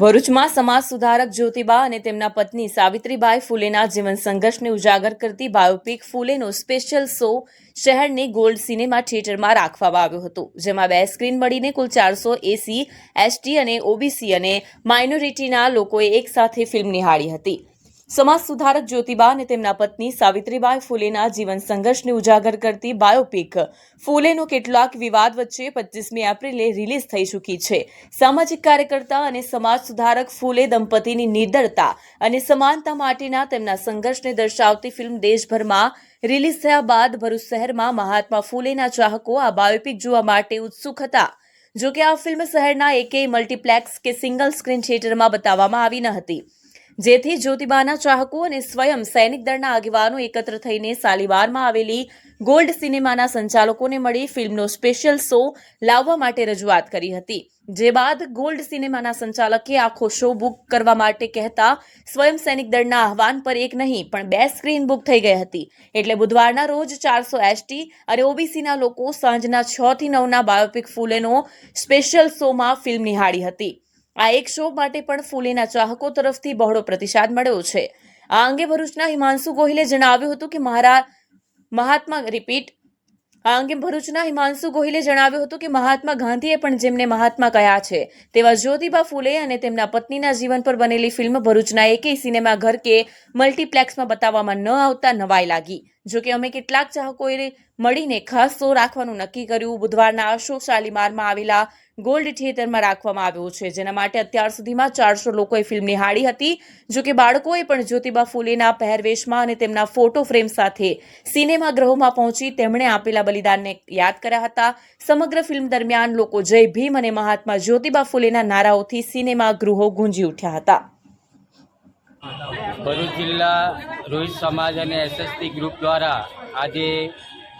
ભરૂચમાં સમાજ સુધારક જ્યોતિબા અને તેમના પત્ની સાવિત્રીબાઈ ફૂલેના જીવન સંઘર્ષને ઉજાગર કરતી બાયોપિક ફૂલેનો સ્પેશિયલ શો શહેરની ગોલ્ડ સિનેમા થિયેટરમાં રાખવામાં આવ્યો હતો, જેમાં બે સ્ક્રીન મળીને કુલ ચારસો એસી, એસટી અને ઓબીસી અને માઇનોરિટીના લોકોએ એકસાથે ફિલ્મ નિહાળી હતી. સમાજ સુધારક જ્યોતિબા અને તેમના પત્ની સાવિત્રીબાઈ ફૂલેના જીવન સંઘર્ષને ઉજાગર કરતી બાયોપિક ફૂલેનો કેટલાક વિવાદ વચ્ચે પચીસમી એપ્રિલે રિલીઝ થઈ ચૂકી છે. સામાજિક કાર્યકર્તા અને સમાજ સુધારક ફૂલે દંપતીની નિર્દળતા અને સમાનતા માટેના તેમના સંઘર્ષને દર્શાવતી ફિલ્મ દેશભરમાં રિલીઝ થયા બાદ ભરૂચ શહેરમાં મહાત્મા ફૂલેના ચાહકો આ બાયોપિક જોવા માટે ઉત્સુક હતા. જો કે આ ફિલ્મ શહેરના એકેય મલ્ટીપ્લેક્સ કે સિંગલ સ્ક્રીન થિયેટરમાં બતાવવામાં આવી ન હતી. જેથી જ્યોતિબાના ચાહકો અને સ્વયં સૈનિક દળના આગેવાનો એકત્ર થઈને સાલીવારમાં આવેલી ગોલ્ડ સિનેમાના સંચાલકોને મળી ફિલ્મનો સ્પેશિયલ શો લાવવા માટે રજૂઆત કરી હતી. જે બાદ ગોલ્ડ સિનેમાના સંચાલકે આખો શો બુક કરવા માટે કહેતા સ્વયં સૈનિક દળના આહવાન પર એક નહીં, પણ બે સ્ક્રીન બુક થઈ ગઈ હતી. એટલે બુધવારના રોજ ચારસો એસટી અને ઓબીસીના લોકો સાંજના છ થી નવના બાયોપિક ફૂલેનો સ્પેશિયલ શોમાં ફિલ્મ નિહાળી હતી. આ એક શો માટે પણ ફૂલેના ચાહકો તરફથી બહોળો પ્રતિસાદ મળ્યો છે. આ અંગે ભરૂચના હિમાંશુ ગોહિલે જણાવ્યું હતું કે મહારા, મહાત્મા રિપીટ આ અંગે ભરૂચના હિમાંશુ ગોહિલે જણાવ્યું હતું કે મહાત્મા ગાંધીએ પણ જેમને મહાત્મા કહ્યા છે, તેવા જ્યોતિબા ફૂલે અને તેમના પત્નીના જીવન પર બનેલી ફિલ્મ ભરૂચના એકેય સિનેમાઘર કે મલ્ટીપ્લેક્સમાં બતાવવામાં ન આવતા નવાઈ લાગી. જો કે અમે કેટલાક ચાહકોએ મળીને ખાસ શો રાખવાનું નક્કી કર્યું. બુધવારના આ શાલીમારમાં આવેલા ગોલ્ડ થિયેટરમાં રાખવામાં આવ્યો છે, જેના માટે અત્યાર સુધીમાં ચારસો લોકોએ ફિલ્મ નિહાળી હતી. જો કે બાળકોએ પણ જ્યોતિબા ફૂલેના પહેરવેશમાં અને તેમના ફોટો ફ્રેમ સાથે સિનેમાગૃહોમાં પહોંચી તેમણે આપેલા બલિદાનને યાદ કર્યા હતા. સમગ્ર ફિલ્મ દરમિયાન લોકો જય ભીમ અને મહાત્મા જ્યોતિબા ફૂલેના નારાઓથી સિનેમાગૃહો ગુંજી ઉઠ્યા હતા. ભરૂચ જિલ્લા રોહિત સમાજ અને એસએસટી ગ્રુપ દ્વારા આજે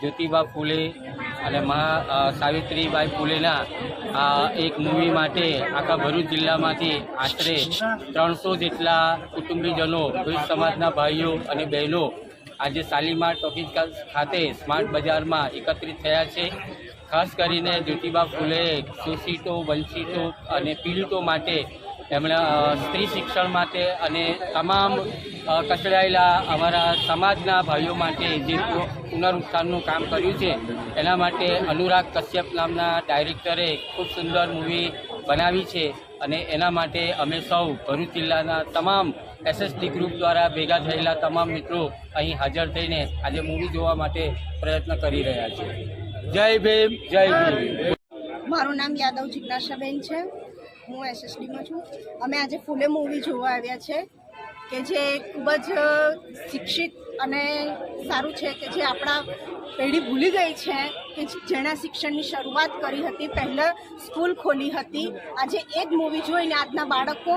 જ્યોતિબા ફૂલે અને મહા સાવિત્રીબાઈ ફૂલેના આ એક મૂવી માટે આખા ભરૂચ જિલ્લામાંથી આશરે ત્રણસો જેટલા કુટુંબીજનો, ભરૂચ સમાજના ભાઈઓ અને બહેનો આજે શાલીમાર ટોકીઝ ખાતે સ્માર્ટ બજારમાં એકત્રિત થયા છે. ખાસ કરીને જ્યોતિબા ફૂલે શોષિતો વંચિતો અને પીડિતો માટે એમણે સ્ત્રી શિક્ષણ માટે અને તમામ કચડાયેલા અમારા સમાજના ભાઈઓ માટે જે પુનરુત્થાનનું કામ કર્યું છે એના માટે અનુરાગ કશ્યપ નામના ડાયરેક્ટરે ખૂબ સુંદર મૂવી બનાવી છે અને એના માટે અમે સૌ ભરૂચ જિલ્લાના તમામ એસએસટી ગ્રુપ દ્વારા ભેગા થયેલા તમામ મિત્રો અહીં હાજર થઈને આજે મૂવી જોવા માટે પ્રયત્ન કરી રહ્યા છે જય ભીમ જય ભીમ. મારું નામ યાદવ જિજ્ઞાસાબેન છે. હું એસએસડીમાં છું. અમે આજે ફૂલે મૂવી જોવા આવ્યા છે કે જે ખૂબ જ શિક્ષિત અને સારું છે કે જે આપણા પેઢી ભૂલી ગઈ છે કે જેણે શિક્ષણની શરૂઆત કરી હતી, પહેલાં સ્કૂલ ખોલી હતી. આજે એ જ મૂવી જોઈને આજના બાળકો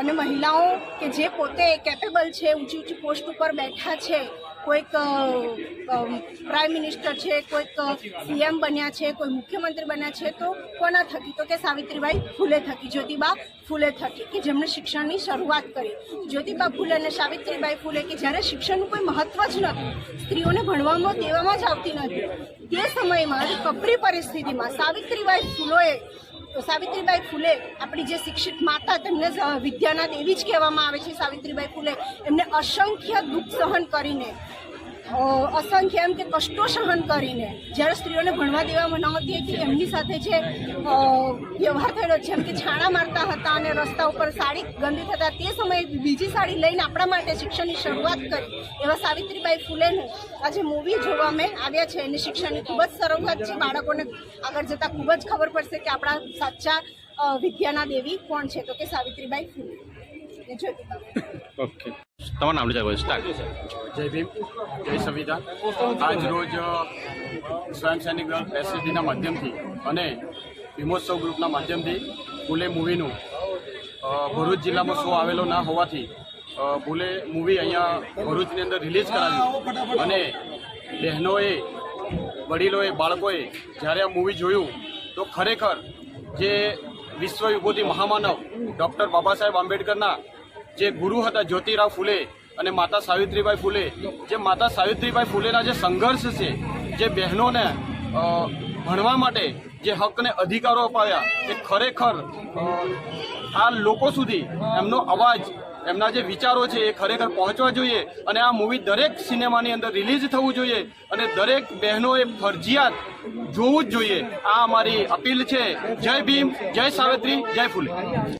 અને મહિલાઓ કે જે પોતે કેપેબલ છે ઊંચી ઊંચી પોસ્ટ ઉપર બેઠા છે કોઈક પ્રાઇમ મિનિસ્ટર છે, કોઈક સીએમ બન્યા છે, કોઈ મુખ્યમંત્રી બન્યા છે, તો કોના થકી? તો કે સાવિત્રીબાઈ ફૂલે થકી, જ્યોતિબા ફૂલે થકી, કે જેમણે શિક્ષણની શરૂઆત કરી. જ્યોતિબા ફૂલે અને સાવિત્રીબાઈ ફૂલે કે જ્યારે શિક્ષણનું કોઈ મહત્વ જ નથી, સ્ત્રીઓને ભણવામાં દેવામાં જ આવતી નથી. તે સમયમાં, કપરી પરિસ્થિતિમાં સાવિત્રીબાઈ ફૂલોએ, તો સાવિત્રીબાઈ ફૂલે, આપણી જે શિક્ષિત માતા તેમને વિદ્યાના દેવી જ કહેવામાં આવે છે સાવિત્રીબાઈ ફૂલે, એમને અસંખ્ય દુઃખ સહન કરીને અસંખ્ય એમ કે કષ્ટો સહન કરીને જ્યારે સ્ત્રીઓને ભણવા દેવામાં નહોતી હતી એમની સાથે જે વ્યવહાર થયેલો છે એમ કે છાણા મારતા હતા અને રસ્તા ઉપર સાડી ગંદી થતા તે સમયે બીજી સાડી લઈને આપણા માટે શિક્ષણની શરૂઆત કરી. એવા સાવિત્રીબાઈ ફૂલેનું આજે મૂવી જોવા અમે આવ્યા છે. એની શિક્ષણની ખૂબ જ શરૂઆત છે. બાળકોને આગળ જતાં ખૂબ જ ખબર પડશે કે આપણા સાચા વિદ્યાના દેવી કોણ છે. તો કે સાવિત્રીબાઈ ફૂલે. ને ઓકે. તમારું નામ લીધા જય ભીમ જય સંવિધાન. આજ રોજ સ્વયં સૈનિક દળ એસએસડીના માધ્યમથી અને ભીમોત્સવ ગ્રુપના માધ્યમથી ફૂલે મૂવીનું ભરૂચ જિલ્લામાં શો આવેલો ના હોવાથી ભૂલે મૂવી અહીંયા ભરૂચની અંદર રિલીઝ કરાવ્યું. અને બહેનોએ, વડીલોએ, બાળકોએ જ્યારે આ મૂવી જોયું, તો ખરેખર જે વિશ્વ વિભૂતિ મહામાનવ ડૉક્ટર બાબા સાહેબ આંબેડકરના જે ગુરુ હતા જ્યોતિરાવ ફૂલે અને માતા સાવિત્રીબાઈ ફૂલે. જે માતા સાવિત્રીબાઈ ફૂલેના જે સંઘર્ષ છે, જે બહેનોને ભણવા માટે જે હકને અધિકારો અપાવ્યા એ ખરેખર આ લોકો સુધી એમનો અવાજ, એમના જે વિચારો છે એ ખરેખર પહોંચવા જોઈએ અને આ મૂવી દરેક સિનેમાની અંદર રિલીઝ થવું જોઈએ અને દરેક બહેનોએ ફરજિયાત જોવું જ જોઈએ. આ અમારી અપીલ છે. જય ભીમ, જય સાવિત્રી, જય ફૂલે.